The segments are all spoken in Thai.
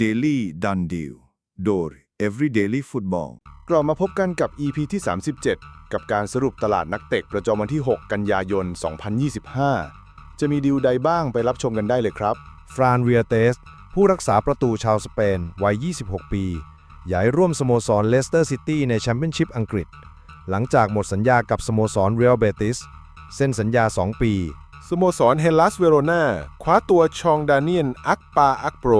Daily Done Deal โดย Every Daily Football กลับมาพบกันกับ EP ที่ 37 กับการสรุปตลาดนักเตะประจำวันที่ 6 กันยายน 2025 จะมีดีลใดบ้างไปรับชมกันได้เลยครับ ฟรานเรียเตส ผู้รักษาประตูชาวสเปน วัย 26 ปีย้ายร่วมสโมสรเลสเตอร์ซิตี้ในแชมเปี้ยนชิพอังกฤษ หลังจากหมดสัญญากับสโมสรเรอัลเบติสเส้นสัญญา 2 ปี สโมสรเฮลัสเวโรนาคว้าตัวชองดาเนียนอักปาอักโปร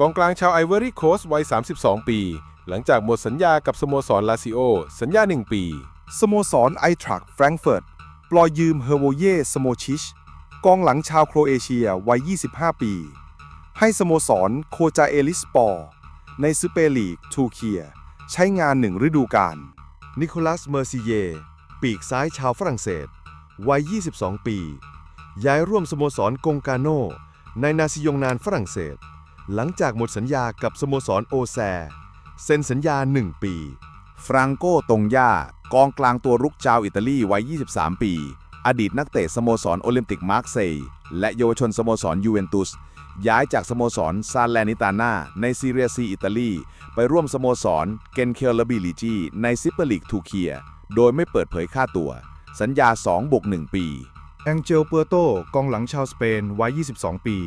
กองกลางชาวไอวอรี่โคสต์วัย 32 ปี หลังจากหมดสัญญากับสโมสรลาซิโอ สัญญา 1 ปี สโมสรไอทรัคแฟรงก์เฟิร์ตปล่อยยืมเฮอร์โวเยสโมชิช กองหลังชาวโครเอเชียวัย 25 ปี ให้สโมสรโคจาเอลิสปอร์ในซูเปอร์ลีกทูเคีย ใช้งานหนึ่งฤดูกาลนิโคลัสเมอร์ซิเย ปีกซ้ายชาวฝรั่งเศส วัย 22 ปี ย้ายร่วมสโมสรกงกาโนในนาซิยงนานฝรั่งเศส หลังจากหมดสัญญากับสโมสรโอแซ เซ็นสัญญา 1 ปี ฟรังโกตงย่ากองกลางตัวรุกชาวอิตาลีวัย 23 ปี อดีตนักเตะสโมสรโอลิมปิกมาร์กเซย์และเยาวชนสโมสรยูเวนตุส ย้ายจากสโมสรซาเลนิตานาในซีเรียซีอิตาลี ไปร่วมสโมสรเกนเคลบิลิจีในซิปเปอร์ลีกทูเคีย โดยไม่เปิดเผยค่าตัว สัญญา2บวก1ปี แองเจลเปอร์โตกองหลังชาวสเปนวัย 22 ปี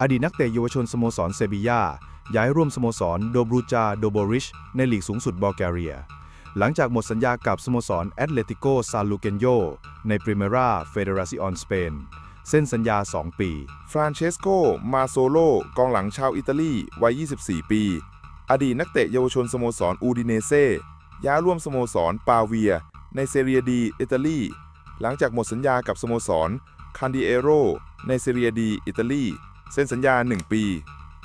อดีตนักเตะเยาวชนสโมสรเซบียาย้ายร่วมสโมสรโดบรูจาโดโบริช ในลีกสูงสุดบัลแกเรีย หลังจากหมดสัญญากับสโมสรแอตเลติโกซาลูเกนโยในปริเมราเฟเดราซิออนสเปนเส้นสัญญา 2 ปี ฟรานเชสโก มาโซโล กองหลังชาวอิตาลีวัย 24 ปี อดีตนักเตะเยาวชนสโมสรอูดิเนเซ่ย้ายร่วมสโมสรปาเวีย ในเซเรียดีอิตาลี หลังจากหมดสัญญากับสโมสรคันดิเอโรในเซเรียดีอิตาลี เซ็นสัญญา 1 ปี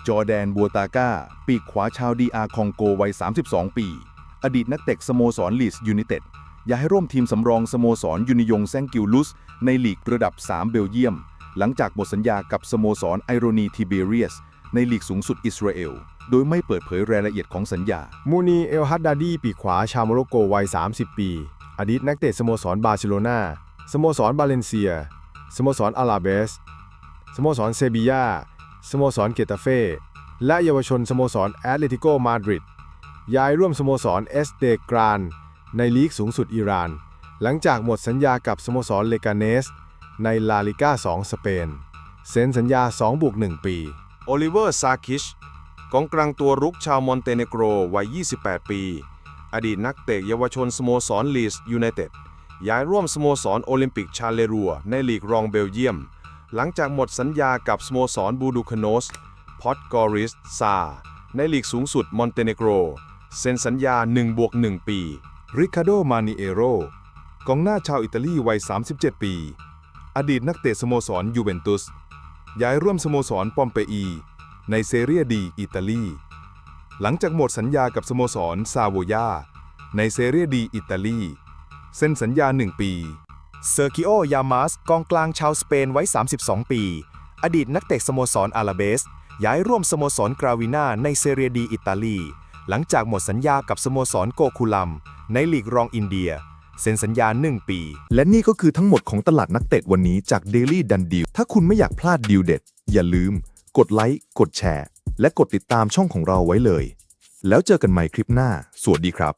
จอแดนบัวตาก้า ปีกขวาชาวดีอาร์คองโกวัย 32 ปี อดีตนักเตะสโมสรลีสยูไนเต็ดย้ายร่วมทีมสำรองสโมสรยูนิยงแซงกิวลุส ในลีกระดับ 3 เบลเยียม หลังจากหมดสัญญากับสโมสรไอโรนีทิเบเรียส ในลีกสูงสุดอิสราเอล โดยไม่เปิดเผยรายละเอียดของสัญญา มูนีเอลฮัดดาดีปีกขวาชาวโมร็อกโกวัย 30 ปี อดีตนักเตะสโมสรบาร์เซโลนาสโมสรบาเลนเซีย สโมสรอาลาเบส สโมสรเซบียาสโมสรเกตาเฟ่และเยาวชนสโมสรแอตเลติโกมาดริดย้ายร่วมสโมสรเอสเดกรานในลีกสูงสุดอิหร่าน หลังจากหมดสัญญากับสโมสรเลกาเนส ในลาลิก้า 2 สเปน เซ็นสัญญา2บวก1ปี โอลิเวอร์ ซาคิชกองกลางตัวรุกชาวมอนเตเนโกรวัย 28 ปี อดีตนักเตะเยาวชนสโมสรลีสยูไนเต็ดย้ายร่วมสโมสรโอลิมปิกชาเลรัวในลีกรองเบลเยียม หลังจากหมดสัญญากับสโมสรบูดูคโนสพอตกอริสซา ในลีกสูงสุดมอนเตเนโกร เซ็นสัญญา1บวก1ปี ริคาโด มานิเอโร กองหน้าชาวอิตาลีวัย 37 ปี อดีตนักเตะสโมสรยูเวนตุส ย้ายร่วมสโมสรปอมเปอี ในเซเรียดีอิตาลี หลังจากหมดสัญญากับสโมสรซาโวยาในเซเรียดีอิตาลี เซ็นสัญญา 1 ปี เซอร์กิโอยามาสกองกลางชาวสเปนไว้ 32 ปี อดีตนักเตะสโมสรอาลาเบส ย้ายร่วมสโมสรกราวิน่าในเซเรียดีอิตาลี หลังจากหมดสัญญากับสโมสรโกคูลัม ในลีกรองอินเดีย เซ็นสัญญา 1 ปี และนี่ก็คือทั้งหมดของตลาดนักเตะวันนี้จาก Daily d u n d e a l ถ้าคุณไม่อยากพลาดดีลเด็ด อย่าลืม กดไลค์กดแชร์ และกดติดตามช่องของเราไว้เลย แล้วเจอกันใหม่คลิปหน้า สวัสดีครับ